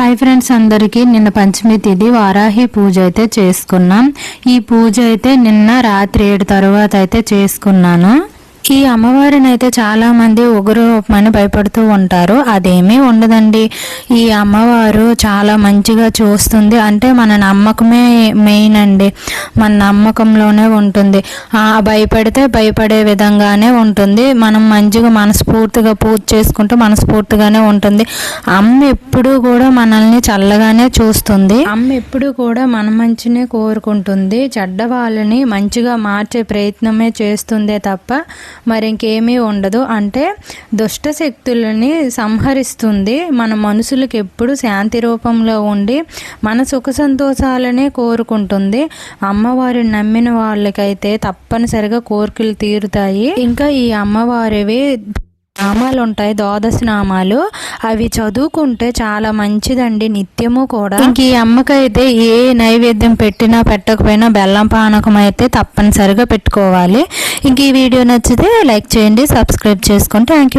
Hi friends అందరికీ నిన్న పంచమి తిథి వారాహి పూజ అయితే చేసుకున్నాం. ఈ పూజ అయితే నిన్న రాత్రి ఏడు తర్వాత అయితే చేసుకున్నాను. ఈ అమ్మవారిని అయితే చాలా మంది రూపమని భయపడుతూ ఉంటారు. అదేమీ ఉండదండి. ఈ అమ్మవారు చాలా మంచిగా చూస్తుంది. అంటే మన నమ్మకమే మెయిన్ అండి. మన నమ్మకంలోనే ఉంటుంది. భయపడితే భయపడే విధంగానే ఉంటుంది. మనం మంచిగా మనస్ఫూర్తిగా పూజ చేసుకుంటే మనస్ఫూర్తిగానే ఉంటుంది. అమ్మ ఎప్పుడూ కూడా మనల్ని చల్లగానే చూస్తుంది. అమ్మ ఎప్పుడు కూడా మన మంచినే కోరుకుంటుంది. చెడ్డ వాళ్ళని మంచిగా మార్చే ప్రయత్నమే చేస్తుందే తప్ప మరి ఇంకేమీ ఉండదు. అంటే దుష్ట శక్తులని సంహరిస్తుంది. మన మనుషులకు ఎప్పుడు శాంతి రూపంలో ఉండి మన సుఖ సంతోషాలనే కోరుకుంటుంది. అమ్మవారిని నమ్మిన వాళ్ళకైతే తప్పనిసరిగా కోరికలు తీరుతాయి. ఇంకా ఈ అమ్మవారివి నామాలు ఉంటాయి ద్వాదశ నామాలు. అవి చదువుకుంటే చాలా మంచిదండి నిత్యము కూడా. ఇంక ఈ అమ్మకైతే ఏ నైవేద్యం పెట్టినా పెట్టకపోయినా బెల్లం పానకం అయితే తప్పనిసరిగా పెట్టుకోవాలి. ఇంక ఈ వీడియో నచ్చితే లైక్ చేయండి సబ్స్క్రైబ్ చేసుకోండి థ్యాంక్ యూ